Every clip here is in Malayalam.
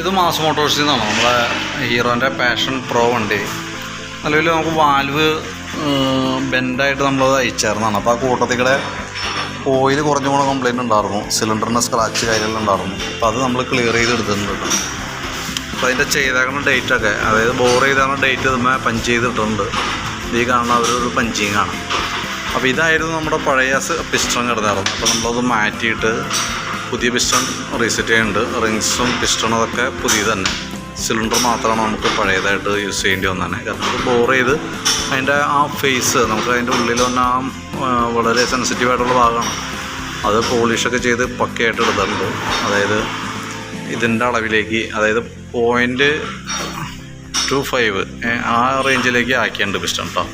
ഇത് മാസ് മോട്ടോഴ്സിൽ നിന്നാണ്. നമ്മളെ ഹീറോന്റെ പാഷൻ പ്രോ വണ്ടി. നിലവിൽ നമുക്ക് വാൽവ് ബെൻഡായിട്ട് നമ്മളത് അയച്ചായിരുന്നതാണ്. അപ്പോൾ ആ കൂട്ടത്തിൽ കൂടെ ഓയിൽ കുറഞ്ഞു പോണ കംപ്ലൈന്റ് ഉണ്ടായിരുന്നു. സിലിണ്ടറിന് സ്ക്രാച്ച് കാര്യമെല്ലാം ഉണ്ടായിരുന്നു. അപ്പോൾ അത് നമ്മൾ ക്ലിയർ ചെയ്ത് എടുത്തിട്ടുണ്ട് അപ്പോൾ അതിന്റെ ചെയ്തേക്കുന്ന ഡേറ്റൊക്കെ അതായത് ബോർ ചെയ്താണ് ഡേറ്റ് നമ്മൾ പഞ്ച് ചെയ്തിട്ടുണ്ട്. ഈ കാണുന്ന അവരൊരു പഞ്ചിങ് ആണ്. അപ്പോൾ ഇതായിരുന്നു നമ്മുടെ പഴയ പിസ്റ്റൺ കിടന്നായിരുന്നു അപ്പോൾ നമ്മളത് മാറ്റിയിട്ട് പുതിയ പിസ്റ്റൺ റീസെറ്റ് ചെയ്യുന്നുണ്ട്. റിങ്സും പിസ്റ്റണും അതൊക്കെ പുതിയ തന്നെ സിലിണ്ടർ മാത്രമാണ് നമുക്ക് പഴയതായിട്ട് യൂസ് ചെയ്യേണ്ടി വന്നത് കാരണം അത് ബോർ ചെയ്ത് അതിന്റെ ആ ഫേസ് നമുക്ക് അതിന്റെ ഉള്ളിൽ വന്ന ആ, വളരെ സെൻസിറ്റീവായിട്ടുള്ള ഭാഗമാണ്. അത് പോളിഷൊക്കെ ചെയ്ത് പക്കയായിട്ട് എടുത്തിട്ടുണ്ട്. അതായത് ഇതിന്റെ അളവിലേക്ക് അതായത് പോയിന്റ് ടു ഫൈവ് ആ റേഞ്ചിലേക്ക് ആക്കിയിട്ടുണ്ട് പിസ്റ്റൺ കേട്ടോ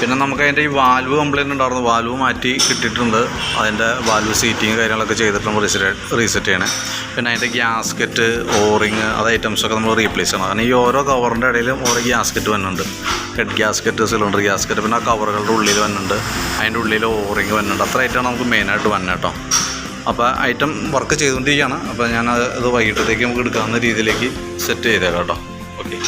പിന്നെ നമുക്ക് അതിന്റെ ഈ വാൽവ് കംപ്ലയിന്റ് ഉണ്ടായിരുന്നു. വാൽവ് മാറ്റി കിട്ടിയിട്ടുണ്ട്. അതിന്റെ വാൽവ് സീറ്റിങ് കാര്യങ്ങളൊക്കെ ചെയ്തിട്ടുണ്ട് റീസെറ്റ് റീസെറ്റ് ചെയ്യണേ. പിന്നെ അതിന്റെ ഗ്യാസ്കറ്റ് ഓറിങ് അത് ഐറ്റംസൊക്കെ നമ്മൾ റീപ്ലേസ് ചെയ്യണം. കാരണം ഈ ഓരോ കവറിന്റെ ഇടയിലും ഓരോ ഗ്യാസ്കറ്റ് വന്നിട്ടുണ്ട്. ഹെഡ് ഗ്യാസ്കറ്റ് സിലിണ്ടർ ഗ്യാസ്കറ്റ് പിന്നെ ആ കവറുകളുടെ ഉള്ളിൽ വന്നിട്ടുണ്ട്. അതിന്റെ ഉള്ളിൽ ഓറിങ് വന്നിട്ടുണ്ട്. അത്ര ഐറ്റമാണ് നമുക്ക് മെയിനായിട്ട് വന്നത് കേട്ടോ അപ്പോൾ ഐറ്റം വർക്ക് ചെയ്തുകൊണ്ടിരിക്കുകയാണ് അപ്പോൾ ഞാൻ അത് വൈകിട്ടത്തേക്ക് നമുക്ക് എടുക്കാവുന്ന രീതിയിലേക്ക് സെറ്റ് ചെയ്തേക്കാം കേട്ടോ ഓക്കെ